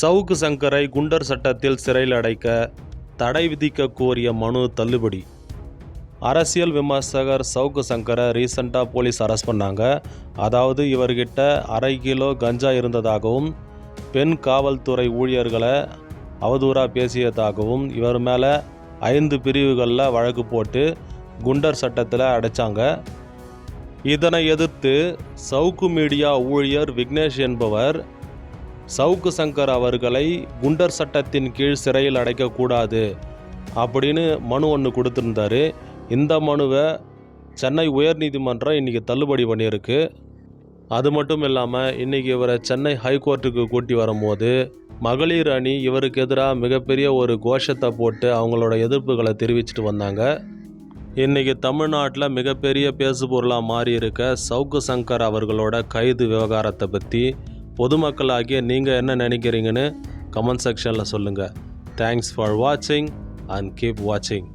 சவுக்கு சங்கரை குண்டர் சட்டத்தில் சிறையில் அடைக்க தடை விதிக்க கோரிய மனு தள்ளுபடி. அரசியல் விமர்சகர் சவுக்கு சங்கரை ரீசண்டாக போலீஸ் அரெஸ்ட் பண்ணாங்க. அதாவது இவர்கிட்ட அரை கிலோ கஞ்சா இருந்ததாகவும் பெண் காவல்துறை ஊழியர்களை அவதூறாக பேசியதாகவும் இவர் மேலே ஐந்து பிரிவுகளில் வழக்கு போட்டு குண்டர் சட்டத்தில் அடைச்சாங்க. இதனை எதிர்த்து சவுக்கு மீடியா ஊழியர் விக்னேஷ் என்பவர் சவுக்கு சங்கர் அவர்களை குண்டர் சட்டத்தின் கீழ் சிறையில் அடைக்கக்கூடாது அப்படின்னு மனு ஒன்று கொடுத்துருந்தாரு. இந்த மனுவை சென்னை உயர்நீதிமன்றம் இன்றைக்கி தள்ளுபடி பண்ணியிருக்கு. அது மட்டும் இல்லாமல் இன்றைக்கி இவரை சென்னை ஹைகோர்ட்டுக்கு கூட்டி வரும்போது மகளிர் அணி இவருக்கு எதிராக மிகப்பெரிய ஒரு கோஷத்தை போட்டு அவங்களோட எதிர்ப்புகளை தெரிவிச்சிட்டு வந்தாங்க. இன்றைக்கி தமிழ்நாட்டில் மிகப்பெரிய பேசுபொருளாக மாறி இருக்க சவுக்கு சங்கர் அவர்களோட கைது விவகாரத்தை பற்றி பொதுமக்களாகிய நீங்கள் என்ன நினைக்கிறீங்கன்னு கமெண்ட் செக்ஷனில் சொல்லுங்கள் தேங்க்ஸ் ஃபார் வாட்சிங் அண்ட் கீப் வாட்சிங்